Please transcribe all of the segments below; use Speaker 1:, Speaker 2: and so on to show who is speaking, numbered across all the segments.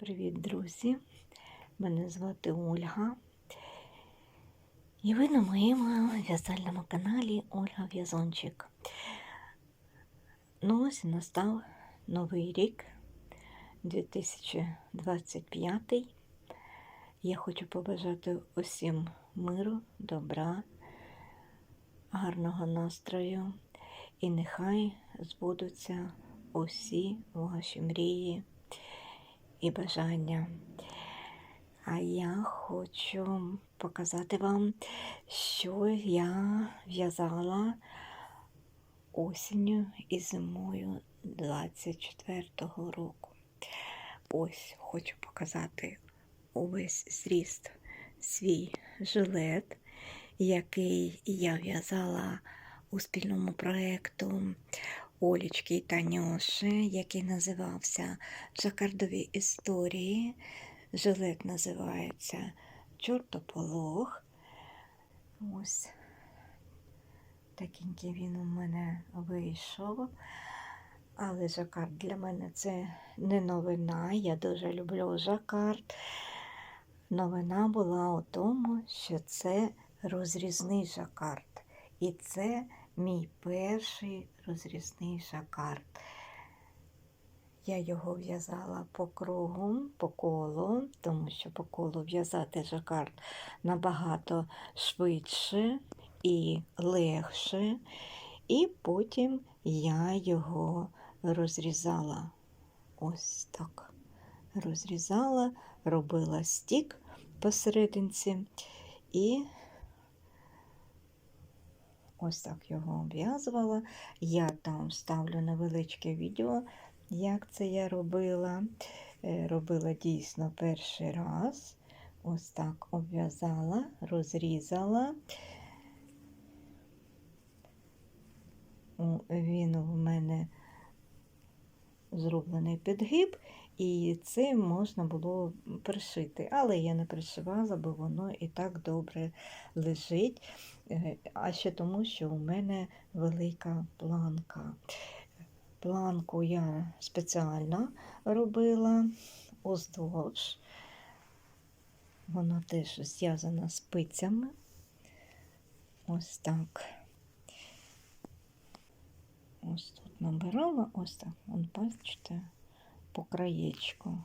Speaker 1: Привіт, друзі! Мене звати Ольга. І ви на моєму в'язальному каналі Ольга В'язончик. Ну ось настав новий рік 2025. Я хочу побажати усім миру, добра, гарного настрою. І нехай збудуться усі ваші мрії і бажання. А я хочу показати вам, що я в'язала осінню і зимою 24-го року. Ось хочу показати увесь зріст свій жилет, який я в'язала у спільному проєкту Олічки і Танюші, який називався Жакардові історії. Жилет називається Чортополох. Ось такенький він у мене вийшов. Але жакард для мене це не новина. Я дуже люблю жакард. Новина була у тому, що це розрізний жакард. І це мій перший розрізний жакард. Я його в'язала по кругу, по колу, тому що по колу в'язати жакард набагато швидше і легше. І потім я його розрізала. Ось так. Розрізала, робила стік посерединці і ось так його обв'язувала. Я там ставлю невеличке відео, як це я робила. Е, Робила дійсно перший раз. Ось так обв'язала, розрізала. Він у мене зроблений підгиб, і це можна було пришити. Але я не пришивала, бо воно і так добре лежить. Е, А ще тому, що у мене велика планка. Планку я спеціально робила уздовж. Вона теж зв'язана спицями. Ось так. Ось тут набирала, ось так, вон, бачите, по краєчку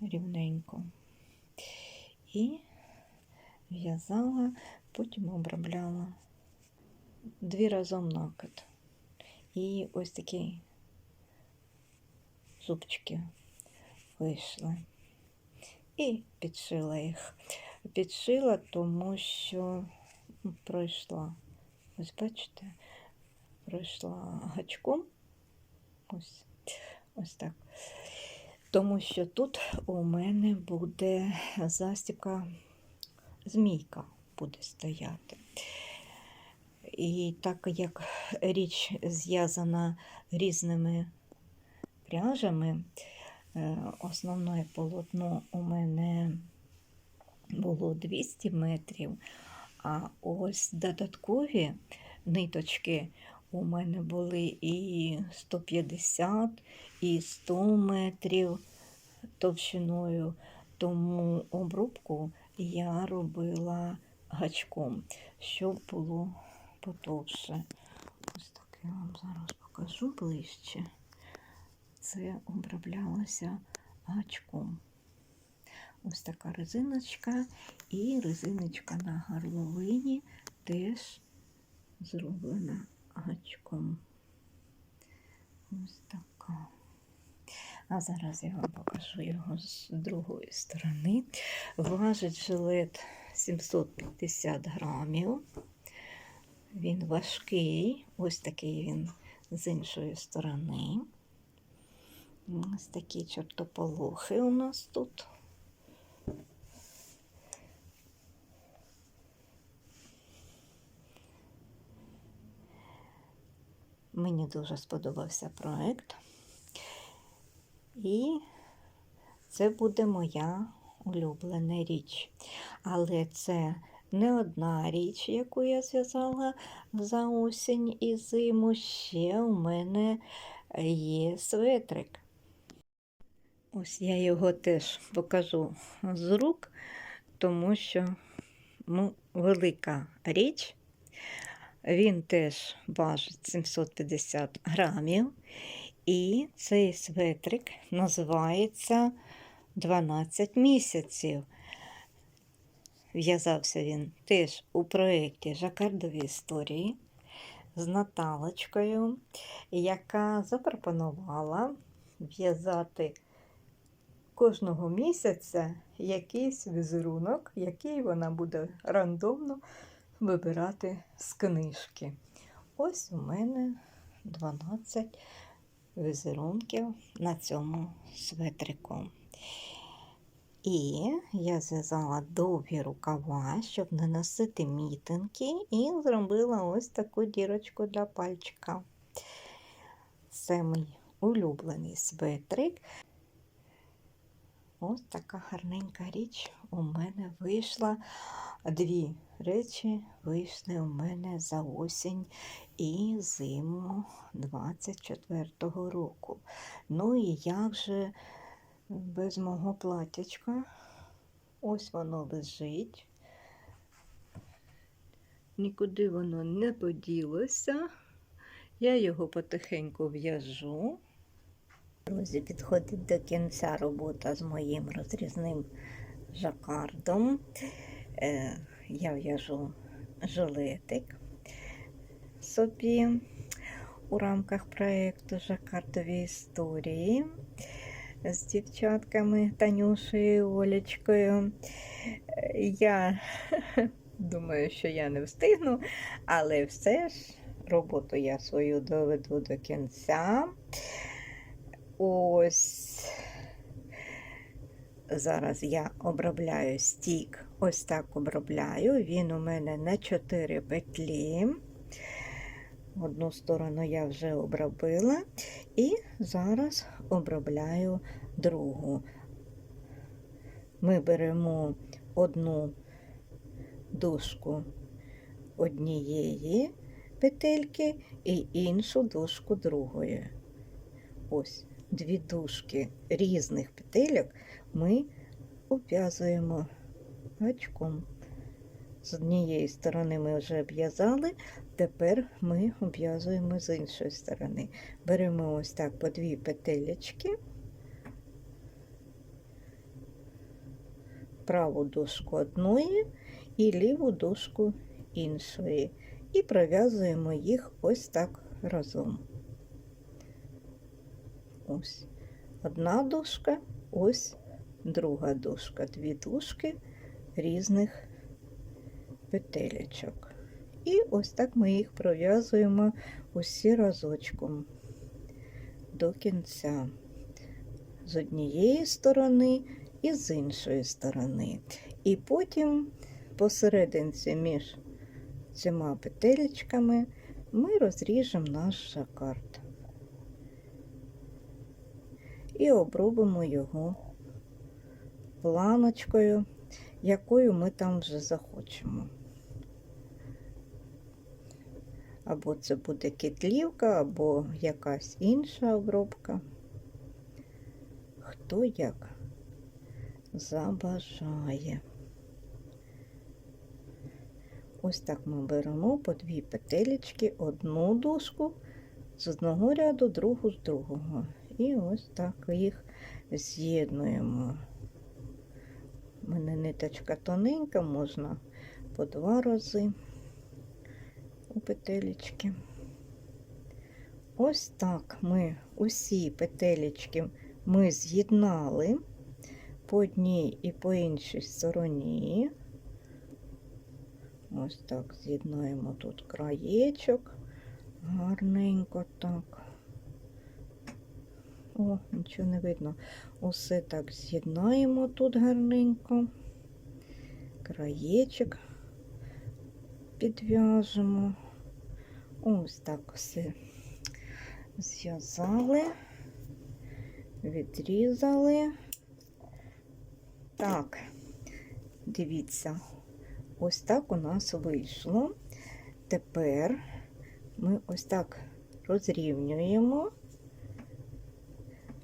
Speaker 1: рівненько. І в'язала, потім обробляла дві разом накид. І ось такі зубчики вийшли. І підшила їх. Підшила, тому що пройшла, ось бачите, пройшла гачком. Ось, ось так. Тому що тут у мене буде застібка, змійка буде стояти. І так як річ зв'язана різними пряжами, е, основне полотно у мене було 200 метрів, а ось додаткові ниточки у мене були і 150, і 100 метрів товщиною, тому обробку я робила гачком, щоб було потовше. Ось так я вам зараз покажу ближче. Це оброблялося гачком. Ось така резиночка, і резиночка на горловині теж зроблена гачком. Ось така. А зараз я вам покажу його з другої сторони. Важить жилет 750 грамів. Він важкий, ось такий він з іншої сторони. Ось такі чортополохи у нас тут. Мені дуже сподобався проект. І це буде моя улюблена річ. Але це не одна річ, яку я зв'язала за осінь і зиму. Ще у мене є светрик. Ось я його теж покажу з рук, тому що ну, велика річ. Він теж важить 750 грамів. І цей светрик називається 12 місяців. В'язався він теж у проєкті Жакардові історії з Наталочкою, яка запропонувала в'язати кожного місяця якийсь візерунок, який вона буде рандомно вибирати з книжки. Ось у мене 12 візерунків на цьому светрику. І я зв'язала довгі рукава, щоб не носити мітинки, і зробила ось таку дірочку для пальчика. Це мій улюблений светрик. Ось така гарненька річ у мене вийшла. Дві речі вийшли у мене за осінь і зиму 24-го року. Ну і як же без мого платячка? Ось воно лежить. Нікуди воно не поділося. Я його потихеньку в'яжу. Друзі, підходить до кінця робота з моїм розрізним жакардом. Е, я в'яжу жилетик собі у рамках проєкту Жакардові історії з дівчатками Танюшею Олечкою. Я думаю, що я не встигну, але все ж роботу я свою доведу до кінця. Ось зараз я обробляю стік, ось так обробляю. Він у мене на 4 петлі. Одну сторону я вже обробила, і зараз обробляю другу. Ми беремо одну дужку однієї петельки і іншу дужку другої. Ось дві дужки різних петельок ми обв'язуємо гачком. З однієї сторони ми вже обв'язали, тепер ми обв'язуємо з іншої сторони. Беремо ось так по дві петелечки, праву дужку одної і ліву дужку іншої. І пров'язуємо їх ось так разом. Ось одна дужка, ось друга дужка, дві дужки різних петелечок. І ось так ми їх пров'язуємо усі разочком до кінця, з однієї сторони і з іншої сторони. І потім посерединці між цими петелечками ми розріжемо наш жакард і обробимо його планочкою, якою ми там вже захочемо. Або це буде китлівка, або якась інша обробка. Хто як забажає. Ось так ми беремо по дві петелечки, одну дужку з одного ряду, другу з другого. І ось так їх з'єднуємо. У мене ниточка тоненька, можна по два рази у петелечки. Ось так ми усі петелечки ми з'єднали по одній і по іншій стороні. Ось так з'єднаємо тут краєчок, гарненько так. О, нічого не видно. Усе так з'єднаємо тут гарненько. Краєчок підв'яжемо. Ось так все зв'язали, відрізали. Так, дивіться, ось так у нас вийшло. Тепер ми ось так розрівнюємо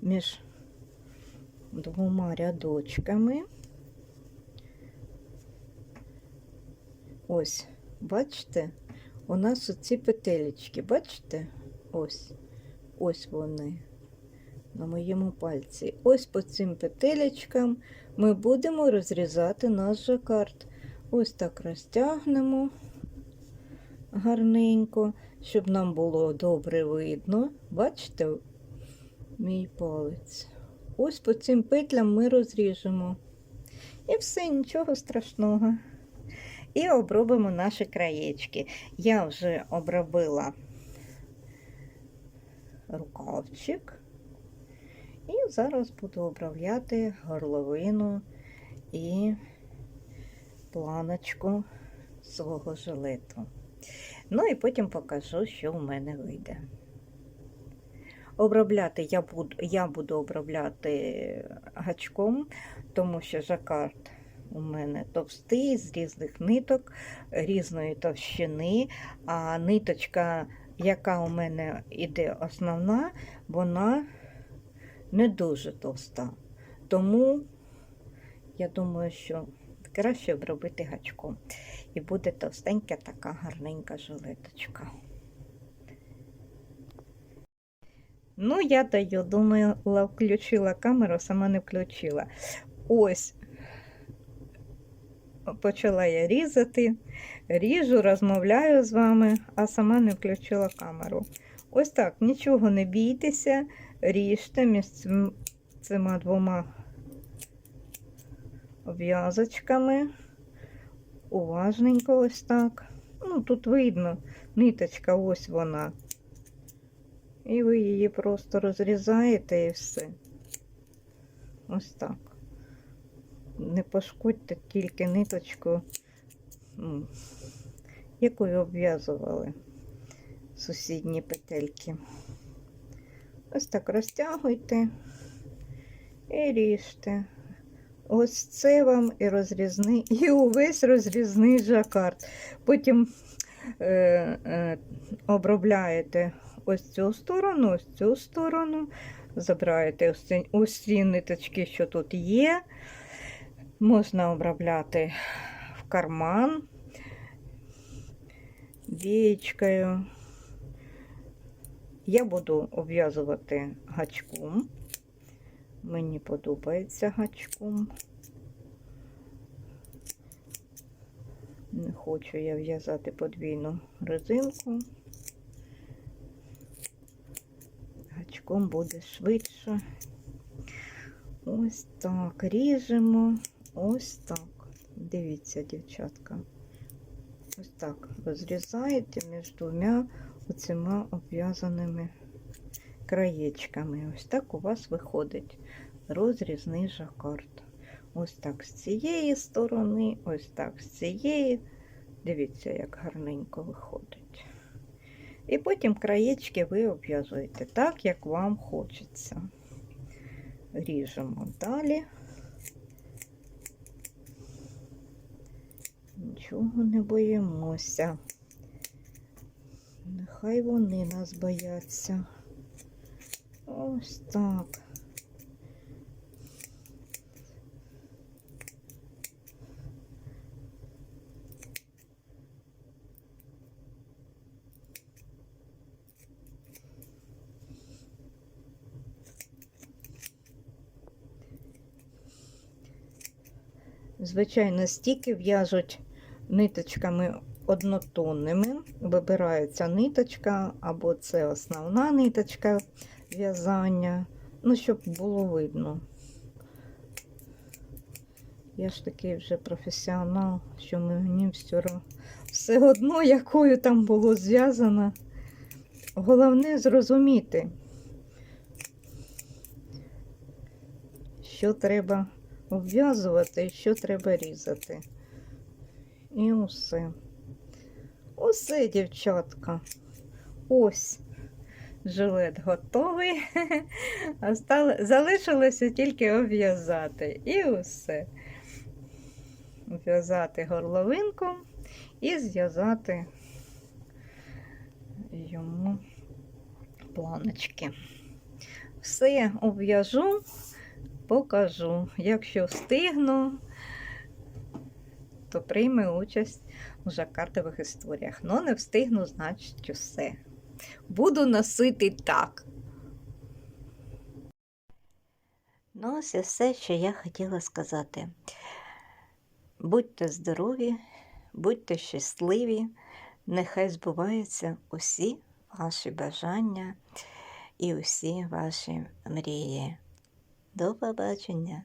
Speaker 1: між двома рядочками. Ось, бачите, у нас оці петелечки, бачите? Ось, ось вони на моєму пальці. Ось по цим петелечкам ми будемо розрізати наш жакард. Ось так розтягнемо гарненько, щоб нам було добре видно. Бачите, мій палець. Ось по цим петлям ми розріжемо. І все, нічого страшного. І обробимо наші краєчки. Я вже обробила рукавчик. І зараз буду обробляти горловину і планочку свого жилету. Ну і потім покажу, що в мене вийде. Обробляти я буду, я буду обробляти гачком, тому що жакард у мене товстий, з різних ниток, різної товщини, а ниточка, яка у мене іде основна, вона не дуже товста. Тому я думаю, що краще обробити гачком. І буде товстенька така гарненька жилеточка. Ну, я даю, думаю, включила камеру, сама не включила. Ось почала я різати, ріжу, розмовляю з вами, а сама не включила камеру. Ось так, нічого не бійтеся, ріжте між цим- цими двома обв'язочками. Уважненько ось так. Ну, тут видно, ниточка, ось вона. І ви її просто розрізаєте і все. Ось так. Не пошкодьте тільки ниточку, якою обв'язували сусідні петельки. Ось так розтягуйте і ріжте. Ось це вам і розрізний, і увесь розрізний жакард. Потім е, е, обробляєте ось цю сторону, ось цю сторону, забираєте ось ці, ось ці ниточки, що тут є. Можна обробляти в карман вієчкою. Я буду обв'язувати гачком. Мені подобається гачком. Не хочу я в'язати подвійну резинку. Гачком буде швидше. Ось так ріжемо. Ось так. Дивіться, дівчатка. Ось так розрізаєте між двома оцима обв'язаними краєчками. Ось так у вас виходить розрізний жакард. Ось так з цієї сторони, ось так з цієї. Дивіться, як гарненько виходить. І потім краєчки ви обв'язуєте так, як вам хочеться. Ріжемо далі. Нічого не боїмося. Нехай вони нас бояться. Ось так. Звичайно, стільки в'яжуть ниточками однотонними. Вибирається ниточка, або це основна ниточка в'язання, ну, щоб було видно. Я ж такий вже професіонал, що мені все, все одно, якою там було зв'язано. Головне зрозуміти, що треба обв'язувати і що треба різати. І усе. Усе, дівчатка. Ось жилет готовий. Залишилося тільки обв'язати. І усе. В'язати горловинку і зв'язати йому планочки. Все обв'яжу, покажу. Якщо встигну, то прийме участь у жакартових історіях. Ну, не встигну, значить, усе. Буду носити так. Ну, ось все, що я хотіла сказати. Будьте здорові, будьте щасливі, нехай збуваються усі ваші бажання і усі ваші мрії. До побачення!